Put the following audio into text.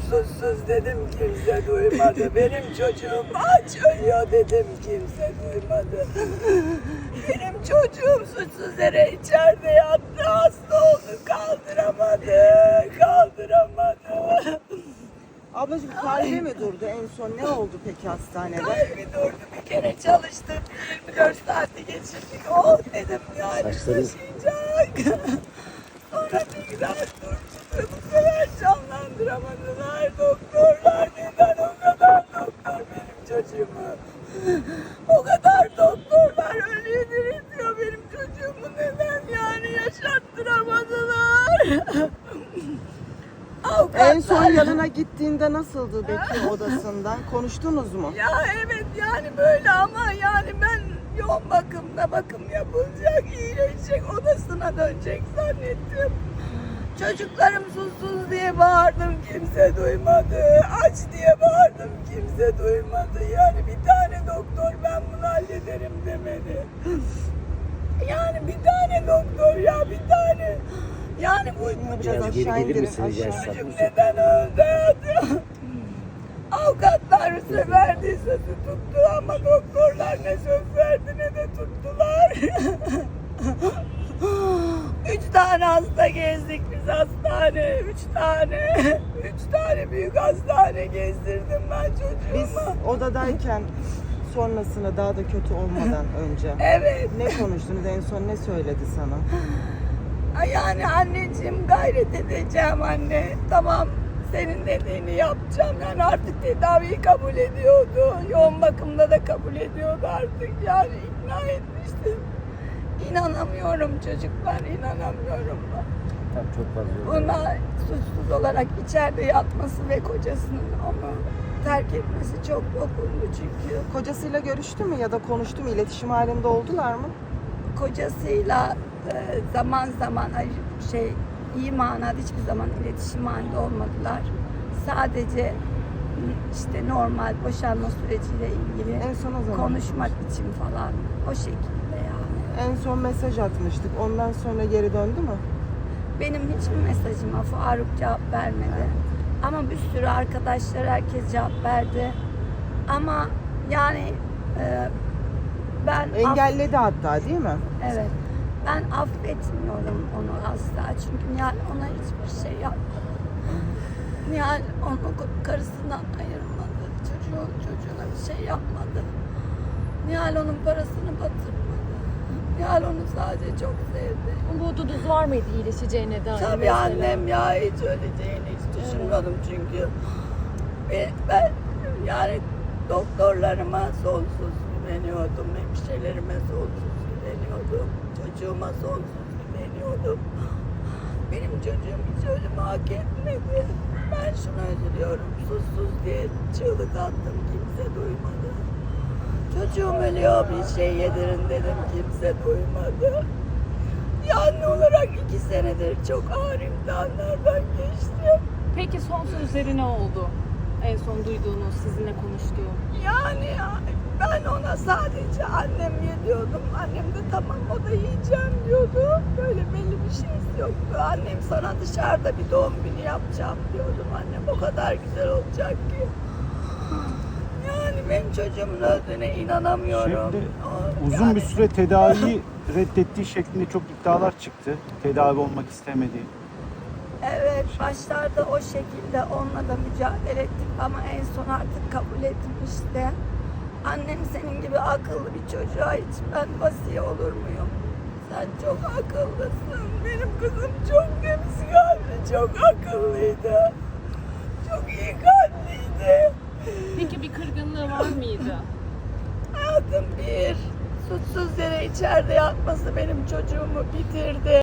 suçsuz dedim kimse duymadı. Benim çocuğum aç ölüyor dedim kimse duymadı. Benim çocuğum suçsuz yere içeride yattı hasta oldu kaldıramadı kaldıramadı. Ablacığım kalbi mi durdu en son? Ne oldu peki hastanede? Kalbi durdu bir kere çalıştım 24 saati geçirdik oh dedim yani taşıyacak. Sonra bir daha durdu bu sefer canlandıramadılar doktorlar neden o kadar doktor benim çocuğumu. O kadar doktorlar ölüyü diriltiyor benim çocuğumu neden yani yaşattıramadılar. En son yanına gittiğinde nasıldı peki odasında? Konuştunuz mu? Ya evet yani böyle ama yani ben yoğun bakımda bakım yapılacak, iyileşecek, odasına dönecek zannettim. Çocuklarım susuz diye bağırdım kimse duymadı. Aç diye bağırdım kimse duymadı. Yani bir tane doktor ben bunu hallederim demedi. Yani bir tane doktor ya bir tane. Yani bu, Biraz aşağı gelir misiniz ya? Çocuk neden öldü hayatım? Avukatlar söz sözü tuttu ama doktorlar ne söz verdi ne de tuttular. Tane hasta gezdik biz hastane. Üç tane. Üç tane büyük hastane gezdirdim ben Biz çocuğuma. odadayken sonrasında daha da kötü olmadan önce Evet. ne konuştunuz? En son ne söyledi sana? Ay Yani anneciğim gayret edeceğim anne. Tamam senin dediğini yapacağım. Yani artık tedaviyi kabul ediyordu. Yoğun bakımda da kabul ediyordu artık. Yani ikna etmiştim. İnanamıyorum çocuklar, inanamıyorum. Tabii çok fazla. Buna suçsuz olarak içeride yatması ve kocasının onu terk etmesi çok dokundu çünkü. Kocasıyla görüştü mü ya da konuştu mu? İletişim halinde oldular mı? kocasıyla e, zaman zaman ay, şey iyi manada hiçbir zaman iletişim halinde olmadılar. Sadece işte normal boşanma süreciyle ilgili En son o zaman. konuşmak için falan o şekilde. En son mesaj atmıştık. Ondan sonra geri döndü mü? Benim hiçbir mesajıma Faruk cevap vermedi. Ama bir sürü arkadaşlar herkes cevap verdi. Ama yani e, ben Engelledi hatta değil mi? Evet. Ben affetmiyorum onu asla. Çünkü Nihal ona hiçbir şey yapmadı. Nihal onu karısından ayırmadı. Çocuğu, çocuğuna bir şey yapmadı. Nihal onun parasını batırmadı. Nihal onu sadece çok sevdi. Umudunuz var mıydı iyileşeceğine dair? Tabii mesela? annem ya hiç öleceğini hiç düşünmedim çünkü. Ben, ben yani doktorlarıma sonsuz güveniyordum. Hemşirelerime sonsuz güveniyordum. Çocuğuma sonsuz güveniyordum. Benim çocuğum hiç ölümü hak etmedi. Ben şuna üzülüyorum. Susuz diye çığlık attım. Kimse duymadı. Çocuğum ölüyor bir şey yedirin dedim. Kimse duymadı. Anne olarak iki senedir çok ağır imtihanlardan geçtim. Peki son sözleri ne oldu? En son duyduğunuz, sizinle konuştuğu. Yani ya, ben ona sadece annem ye diyordum. Annem de tamam o da yiyeceğim diyordu. Böyle belli bir şeysi yoktu. Annem sana dışarıda bir doğum günü yapacağım diyordum. Annem o kadar güzel olacak ki. Yani benim çocuğumun öldüğüne inanamıyorum. Şimdi uzun bir süre tedaviyi reddettiği şeklinde çok iddialar çıktı. Tedavi olmak istemediği. Evet, başlarda o şekilde onunla da mücadele ettik ama en son artık kabul etmişti. Annem senin gibi akıllı bir çocuğa hiç ben vasiye olur muyum? Sen çok akıllısın. Benim kızım çok temiz kalpli, çok akıllıydı. Çok iyi kalpliydi. Peki bir kırgınlığı var mıydı? Hayatım bir, suçsuz yere içeride yatması benim çocuğumu bitirdi.